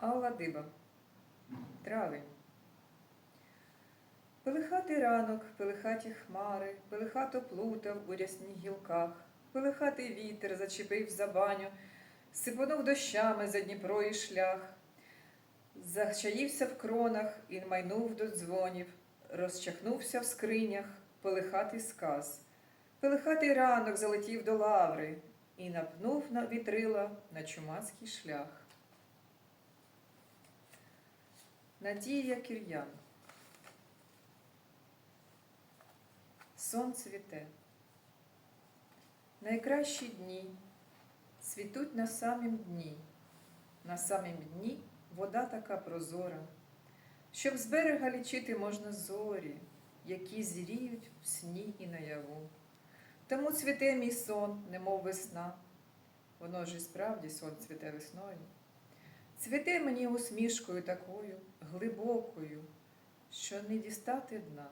Алла Диба. Травень. Пилихатий ранок, пилихаті хмари, пилихато плутав у рясних гілках, пилихатий вітер зачепив за баню, сипонув дощами за Дніпро і шлях, зачаївся в кронах і майнув до дзвонів, розчахнувся в скринях, пилихатий сказ. Пилихатий ранок залетів до лаври і напнув на вітрила на чумацький шлях. Надія Кір'ян. Сон цвіте. Найкращі дні цвітуть на самім дні. На самім дні вода така прозора, щоб з берега лічити можна зорі, які зріють в сні і наяву. Тому цвіте мій сон, немов весна. Воно ж і справді сон цвіте весною. Цвіте мені усмішкою такою, глибокою, що не дістати дна.